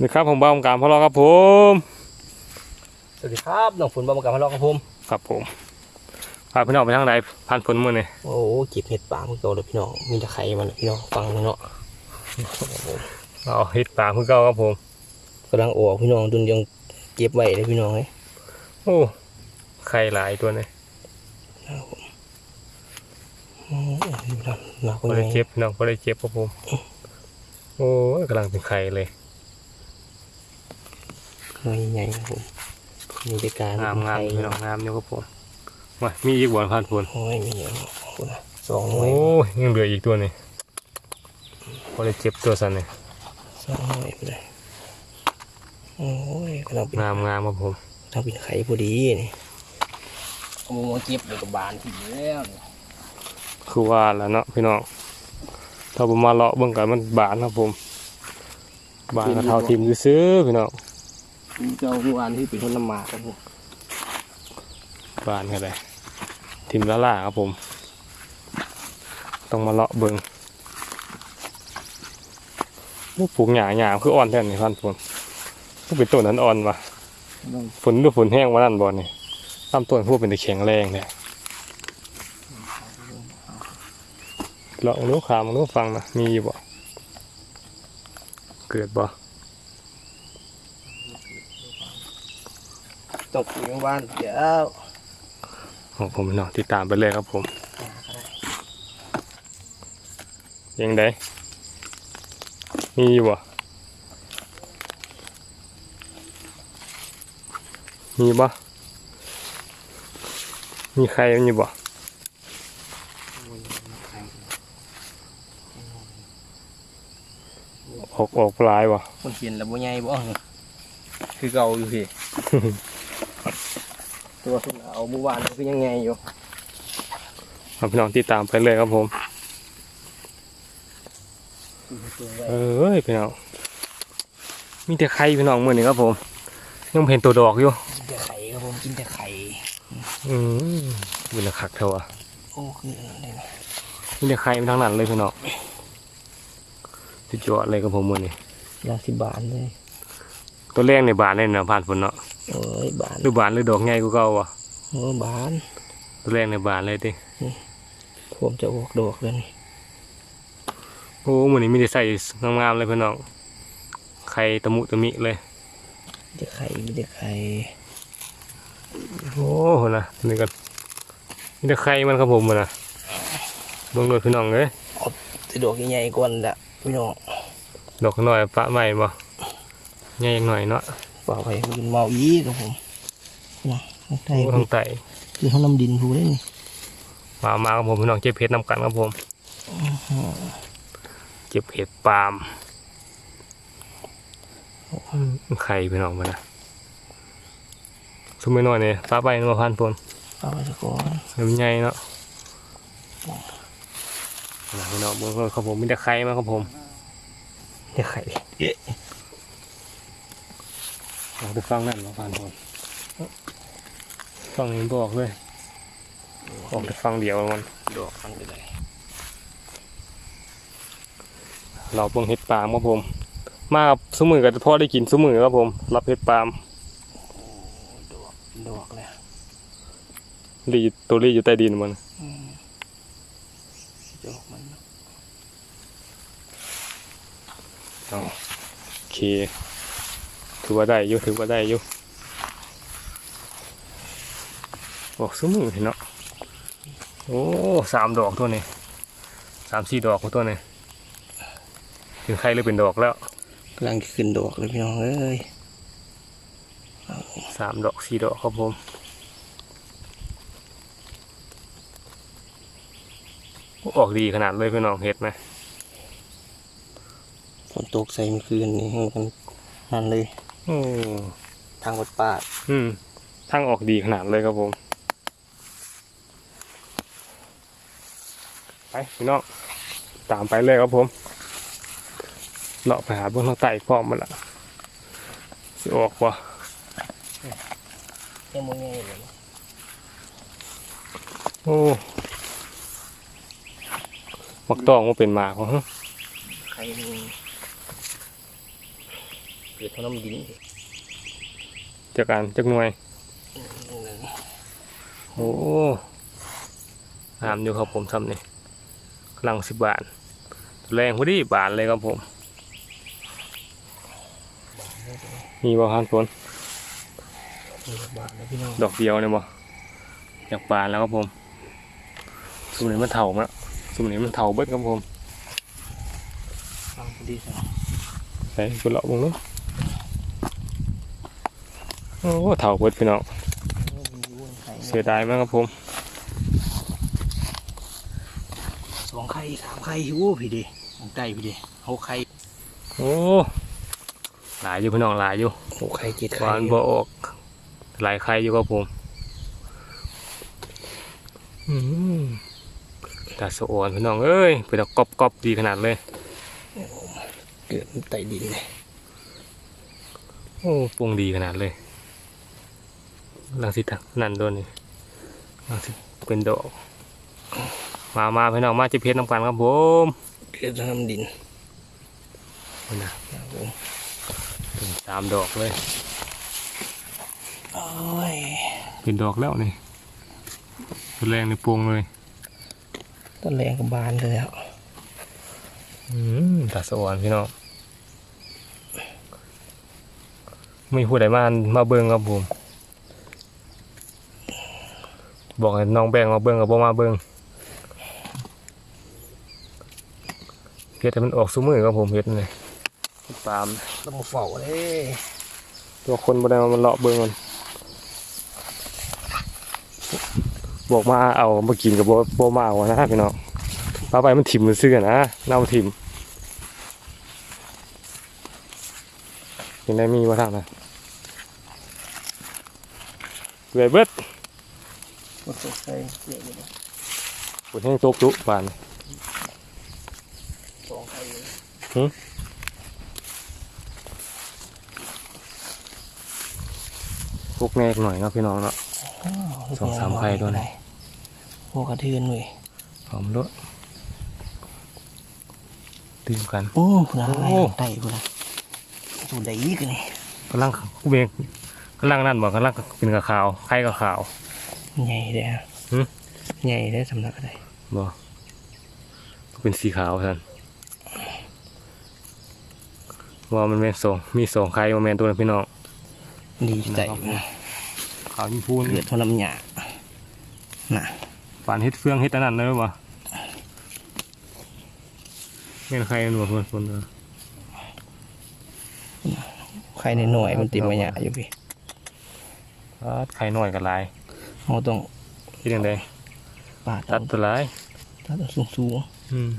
นี่ครับผมบ้าผมการพะเลาะครับผม สวัสดีครับน้องฝนบำกับพะเลาะกับผม ครับผมพาพี่น้องไปทางไหนผ่านฝนมือนี่โอ้โหเก็บเห็ดป่าเพิ่งโตเลยพี่น้องมีแต่ไข่มันเลยพี่น้องฟังเลยเนาะเอาเฮ็ดปลาเพื่อเก่าครับผมกำลังออกพี่น้องดุนยังเก็บไว้เลยพี่น้องเลยโอ้ไข่หลายตัวนี่อืมดูดันหนักก็เลได้ยเจ็บพี่น้องก็ได้เจ็บครับผมโอ้ยกำลังเป็นไข่เลย หน่วยใหญ่ครับผมมีแต่การงามงามไข่พี่น้องงามอยู่ครับผมมามีอีกบ่อนผ่านฝนโอ้ยมีเยอะคุณนะสองหน่วโอ้ยยยังเหลืออีกตัวนี่ก็ได้เจ็บตัวสันนี่สองหน่วยไปเลยโอ้ยกำลังเป็นงามงามครับผมกำลังเป็นไข่พอดีนี่เอามาเก็บเลยกับบานที่แล้วนี่คือว่าแล้วเนาะพี่น้องถ้าผมมาเลาะเบิ่งกันมันบานครับผม บานกระเทาทิมซื้อๆพี่น้อง เจ้าเมื่อวานที่เป็นคนละหมากครับผมบานกันเลยทิมละล่าครับผม ต้องมาเลาะเบิงลูกปลูกหญ้าหญ้าคืออ่อนแท้นี่พันฝนก็เป็นต้นนั้นอ่อนวะฝนหรือฝนแห้งวะนั่นบ่นี่ลำต้นพวกเป็นแต่แข็งแรงเลยเลาะนู้ขามนู้ฟังนะมีอยู่บ่เกิดบ่ ตกอยู่บ้านเดี๋ยวของผมเนาะติดตามไปเลยครับผมยังไดมีอยู่บ่มีบ่มีใครมันอยู่บ่ออกออกปลายบ่คนเขียนแล้วบ่ใหญ่บ่คือเก่าอยู่พี่ ตัวขึ้นเอาเมื่อวานก็ยังไงอยู่เอาพี่น้องติดตามไปเลยครับผม เอ้ยพี่น้องมีแต่ไข่พี่น้องมือนี่ครับผมยังบ่เห็นตัวดอกอยู่กินแต่ไข่ครับผมกินแต่ไข่อืมเป็นคักเท่าอะโอ้คืออะไรนะมีแต่ไข่มาทั้งนั้นเลยพี่น้องสุดยอดเลยครับผมมือนี่ยาสิบานเลยตัวแรกในบานเลยนะผ่านฝนเนาะ โอ้ยบานหรือบานหรือดอกใหญ่กูเก่าวะโอ้บานตัวแรกในบานเลยติผมจะออกดอกแล้วนี่โอ้มือนี้มีแต่ใส่งามๆเลยพี่น้องไข่ตะมุตะมิเลยมีแต่ไข่มีแต่ไข่โอ้โหนะนี่ก็มีแต่ไข่มันครับผมมันนะเบิ่งโดดพี่น้องเลยแต่ดอกใหญ่ๆกว่านั่นแหละพี่น้องดอกน้อยปะใหม่บ่ใหญ่หน่อยเนาะเปล่าไปมันเมาอีกครับผมนะข้างใต้โอ้ทางไตคือเขานำดินพูได้นี่มามาครับผมพี่น้องเก็บเพชรนำกันครับผมเก็บเห็ดปาล์มอืมไข่พี่น้องมานะซุมไม่น้อยเนี่ยฟ้าใบมาพันปนเอาไปสักก่อนเริ่มใหญ่เนาะนะพี่น้องเบิ่งครับผมมีแต่ไข่มาครับผมเดี๋ยวไข่ เราไปฟังนั่นมาพันปนฟังนี้บอกเลยออกแต่ฟังเดียวมันดอกมันไปเลยเราเบิ่งเห็ดปาล์มครับผม มากับสมือก็พอได้กินสมือครับผม รับเห็ดปาล์มดอกดอกเลยรีตัวรีอยู่ใต้ดินมันดอกมันโอเค ถือว่าได้อยู่ถือว่าได้อยู่โอ้สมือเห็นเนาะโอ้สามดอกตัวนี้สามสี่ดอกของตัวนี้เป็นไข่หรือเป็นดอกแล้วกำลังจะขึ้นดอกเลยพี่น้องเอ้ยสามดอกสี่ดอกครับผมโอ้ออกดีขนาดเลยพี่น้องเห็ดไหมฝนตกใส่เมื่อคืนนี่ให้มันนั่นเลย โอ้ทางวัดป่าดอืมทั้งออกดีขนาดเลยครับผม ไปพี่น้องตามไปเลยครับผมเลาะไปหาเบื้องทางใต้พร้อมมันละสิออกวะยังมึงไงเลยโอ้มักตองว่าเป็นหมากวะฮะไข่ นี่กิดเท่าน้ำดินจากการจากหน่วย โอ้งามอยู่ครับผมทำนี่กำลังสิบบาท แรงพอดีบาทเลยครับผม มีบ่ฮันฝนนี่บาทนะพี่น้องดอกเดียวเนี่ยบ่อยากบานแล้วครับผม สุมนี้มันเถามาสุมนี้มันเถาเบิดครับผมดีสิใส่กุหลาบมึงเนาะ โอ้เถาเบิดพี่น้องเสียดายมากครับผมสองไข่สามไข่หิวพี่ดิของไก่พี่ดิหกไข่โอ้หลายอยู่พี่น้องหลายอยู่หกไข่เจ็ดหไข่วานบ่ออก หลายใครอยู่ครับผมอืมตาสะอ่อนพี่น้องเอ้ยเป็นตะกรอบกรอบๆดีขนาดเลยเกิดไต่ดินเลยโอ้ปรุงดีขนาดเลย ลังสิทักนั่นโดนนี่ลังสิเป็นดอก มามาพี่น้องมาจะเพชรน้ำกันครับผมเกิดเท่าน้ำดินนี่นะครับผมเป็นสามดอกเลยโอ้ยเป็นดอกแล้วนี่แรงในปวงเลยต้นแรงกับบานเลยแล้วอืมตาสวรรค์พี่น้องมีผู้ใดมามาเบิ่งครับผม บอกให้น้องแบงมาเบิ่งกับบ่มาเบิ่งเฮ็ดให้มันออกซุ้มือครับผมเฮ็ดนี่เฮ็ดปาล์มต้องมาเฝ้าเลยตัวคนบ่ได้มามันเลาะเบิ่งมันบอกมาเอามากินกับบ่บ่มาเอานะพี่น้องปลาไปมันถิ่มมันซื่อนะเน่าถิ่มยังได้มีบ่ทางนะเวยเบิดหม ดตกใจเกี่ยวเลยฝนแห้งตกจุบานสองไข่เลยตกแน่หน่อยเนาะพี่น้องเนาะสองสามไข่ด้วยนะโอ้กระเทือนเลยหอมด้วยตื่มกัน โอ้พุ่นอะไรโอ้ ไต่พุ่นนะสูดได้อีกเลยกำลังกูเบงกำลังนั่นบอกกำลังกินกับขาวไข่กับขาว ใหญ่เลยฮะหึ ใหญ่ได้สำนักอะไรบอกเป็นสีขาวท่านว่ามันเป็นสองมีสองไข่มาแมนตัวนะพี่น้อง ดีใจขาวยิ่งพูนเกิดเท่าน้ำหยาน่ะปานเฮ็ดเฟืองเฮ็ดอันนั้นเลยวะแม่นไข่หนวดคนคนเด้อไข่ในหน่วยๆมันติดมาหยาอยู่พี่ปาดไข่หน่อยกับลาย เราต้องคิดยังไงปาดตัดตัวลายตัดสูงสูงอืม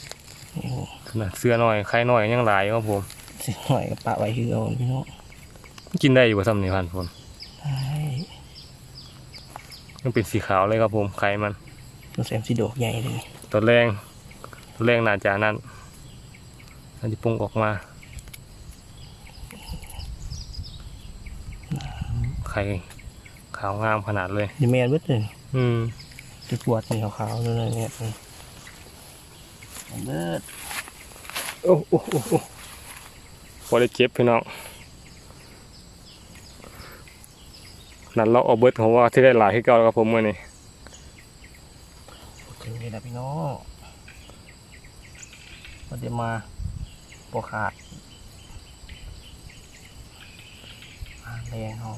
ๆโอ้โหขนาดเสื้อหน่อยไข่หน่อยยังหลายครับผม เสียหน่อยกับปะไว้คือเอาพี่น้องกินได้อยู่ว่าซ้ำนี่พันคนใช่ยังเป็นสีขาวเลยครับผมไข่มัน ตัวแซมสีดอกใหญ่เลยนี่ตัวแรงตัวแรงน่าจะนั่นอันที่ปรุงออกมาไข่ ขาวงามขนาดเลยนี่แมนเบิดเลยอืมจะปวดเป็นขาวๆเลยเนี่ยอืมเบิดโอ้โอ้โอ้โอ้พอได้เจ็บพี่น้องนั่นเราเอาเบิดของว่าที่ได้หลายที่เก่าแล้วครับผมมื่อนี้ถึงเลยนะพี่น้องมันจะมาปวขาดอ่าแรงเขา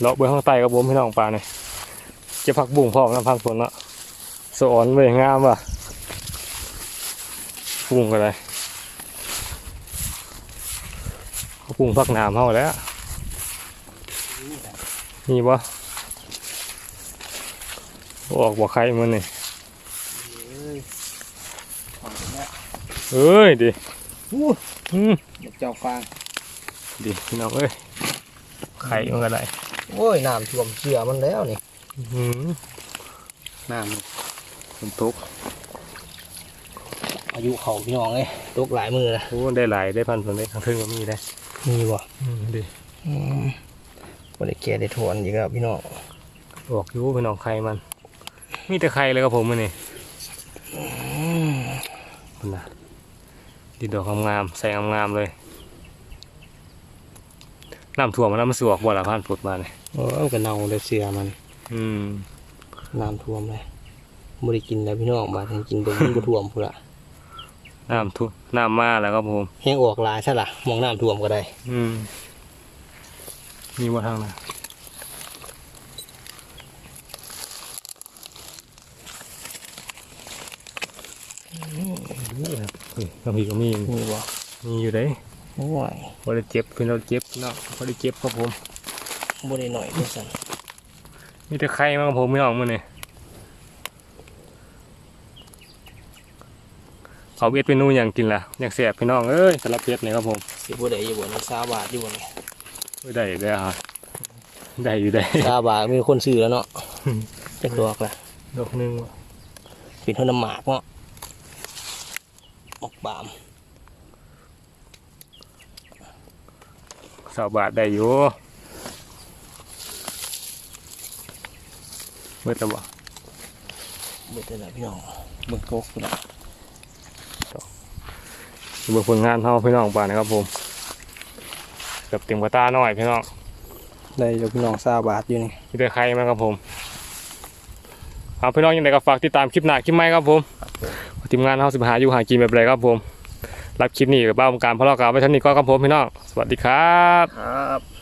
เลาะเบื้องข้างใต้ครับผมพี่น้องปลาเนี่ยจะพักบุ้งพร้อมน้ำพักฝนละสอนเว้ยงามว่ะบุ้งก็ได้เขาบุ้งพักน้ำเฮาแล้วมีบ่ออกบ่ใครมันนี่เอ้ยขอบคุณนะเอ้ยดิอู้อืมเดี๋ยวเจ้าฟางดิพี่น้องเอ้ยไข่มันก็ได้ โอ้ยน้ำท่วมเสือมันแล้วนี่อืมน้ฝนตกำอายุเขาพี่น้องเลยตกหลายมือนะโอ้ได้หลายได้พันผลได้ทั้งเทิงก็มีได้มีบ่อืมดิอืมบ่ได้แก่ได้ถอนอีกแล้วพี่น้องออกอยู่พี่น้องไข่มัน มีแต่ไข่เลยครับผมมันนี่อืมมันนะดินดอกงามๆใส่งามๆเลย น้ำท่วมมันน้ำมันสวกบ่ละผ่านฝุดมาเนี่ยโอ้มันก็เน่าเลยเสือมันอืมน้ำท่วมเลยบ่ได้กินแล้วพี่น้องบาดนี้กินเบิ่งมันบ่ท่วมพุ่นละน้ำท่วมน้ำมาแล้วครับผมแห้งออกหลายซะล่ะมองน้ำท่วมก็ได้ อืมมีว่าทางนะเฮ้ยบางทีก็มีนี่บ่มีอยู่เด้ โอ้ยพอได้เจ็บเพื่อนเราเจ็บเนาะพอได้เจ็บครับผมบ่ได้หน่อยเด้อซั่นมีแต่ไข่มาครับผมไม่ออกมือนี่เขาเบ็ดเป็นนู่อย่างกินล่ะอยากแสบพี่น้องเอ้ยสำหรับเพชรนี่ครับผมสิบ่ได้อยู่บ่นี่20บาทอยู่บ่นี่เอ้ยได้ได้ฮะได้อยู่ได้20บาทมีคนซื้อแล้วเนาะอืมจักดอกล่ะดอกหนึงเป็นเท่าน้ำหมากเนาะออกบาม สาวบาทได้อยู่เมื่อตะบ่เบิดเลยล่ะพี่น้องเบิ่งโกกพุ่นละเบิ่งผลงานเฮาพี่น้องป่านนะครับผมเกือบเต็มกระตาหน่อยพี่น้องได้อยู่พี่น้อง20บาทอยู่นี่มีแต่ไข่มาครับผมเอาพี่น้องยังไงก็ฝากติดตามคลิปหน้าคลิปใหม่ครับผมทีมงานเฮาสิบหาอยู่หากินแบบไรครับผมรับคลิปนี้กับบ้าองการพะเลาะกาไว้เท่านี้ก็ครับผมพี่น้องส วัสดีครับครับ